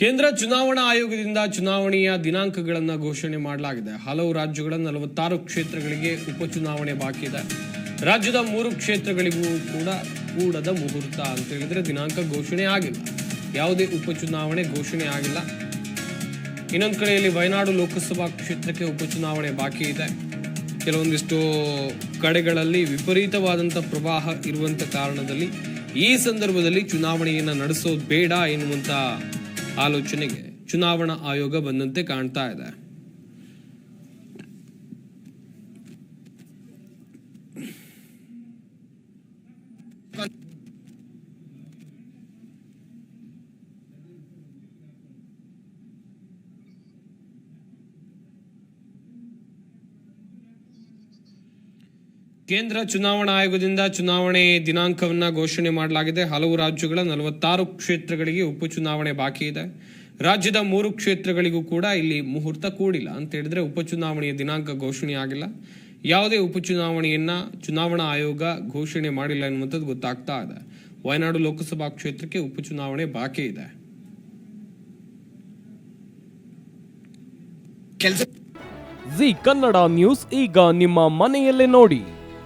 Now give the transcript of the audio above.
ಕೇಂದ್ರ ಚುನಾವಣಾ ಆಯೋಗದಿಂದ ಚುನಾವಣೆಯ ದಿನಾಂಕಗಳನ್ನು ಘೋಷಣೆ ಮಾಡಲಾಗಿದೆ. ಹಲವು ರಾಜ್ಯಗಳ ನಲವತ್ತಾರು ಕ್ಷೇತ್ರಗಳಿಗೆ ಉಪಚುನಾವಣೆ ಬಾಕಿ ಇದೆ. ರಾಜ್ಯದ ಮೂರು ಕ್ಷೇತ್ರಗಳಿಗೂ ಕೂಡ ಕೂಡದ ಮುಹೂರ್ತ ಅಂತ ಹೇಳಿದ್ರೆ ದಿನಾಂಕ ಘೋಷಣೆ ಆಗಿಲ್ಲ. ಯಾವುದೇ ಉಪಚುನಾವಣೆ ಘೋಷಣೆ ಆಗಿಲ್ಲ. ಇನ್ನೊಂದು ಕಡೆಯಲ್ಲಿ ವಯನಾಡು ಲೋಕಸಭಾ ಕ್ಷೇತ್ರಕ್ಕೆ ಉಪಚುನಾವಣೆ ಬಾಕಿ ಇದೆ. ಕೆಲವೊಂದಿಷ್ಟು ಕಡೆಗಳಲ್ಲಿ ವಿಪರೀತವಾದಂಥ ಪ್ರವಾಹ ಇರುವಂಥ ಕಾರಣದಲ್ಲಿ ಈ ಸಂದರ್ಭದಲ್ಲಿ ಚುನಾವಣೆಯನ್ನು ನಡೆಸೋದು ಬೇಡ ಎನ್ನುವಂಥ ಆಲೋಚನೆಗೆ ಚುನಾವಣಾ ಆಯೋಗ ಬಂದಂತೆ ಕಾಣ್ತಾ ಇದೆ. ಕೇಂದ್ರ ಚುನಾವಣಾ ಆಯೋಗದಿಂದ ಚುನಾವಣೆ ದಿನಾಂಕವನ್ನು ಘೋಷಣೆ ಮಾಡಲಾಗಿದೆ. ಹಲವು ರಾಜ್ಯಗಳ ನಲವತ್ತಾರು ಕ್ಷೇತ್ರಗಳಿಗೆ ಉಪಚುನಾವಣೆ ಬಾಕಿ ಇದೆ. ರಾಜ್ಯದ ಮೂರು ಕ್ಷೇತ್ರಗಳಿಗೂ ಕೂಡ ಇಲ್ಲಿ ಮುಹೂರ್ತ ಕೂಡಿಲ್ಲ. ಅಂತ ಹೇಳಿದ್ರೆ ಉಪಚುನಾವಣೆಯ ದಿನಾಂಕ ಘೋಷಣೆ ಆಗಿಲ್ಲ. ಯಾವುದೇ ಉಪಚುನಾವಣೆಯನ್ನ ಚುನಾವಣಾ ಆಯೋಗ ಘೋಷಣೆ ಮಾಡಿಲ್ಲ ಎನ್ನುವಂಥದ್ದು ಗೊತ್ತಾಗ್ತಾ ಇದೆ. ವಯನಾಡು ಲೋಕಸಭಾ ಕ್ಷೇತ್ರಕ್ಕೆ ಉಪಚುನಾವಣೆ ಬಾಕಿ ಇದೆ. ಜಿ ಕನ್ನಡ ನ್ಯೂಸ್ ಈಗ ನಿಮ್ಮ ಮನೆಯಲ್ಲೇ ನೋಡಿ.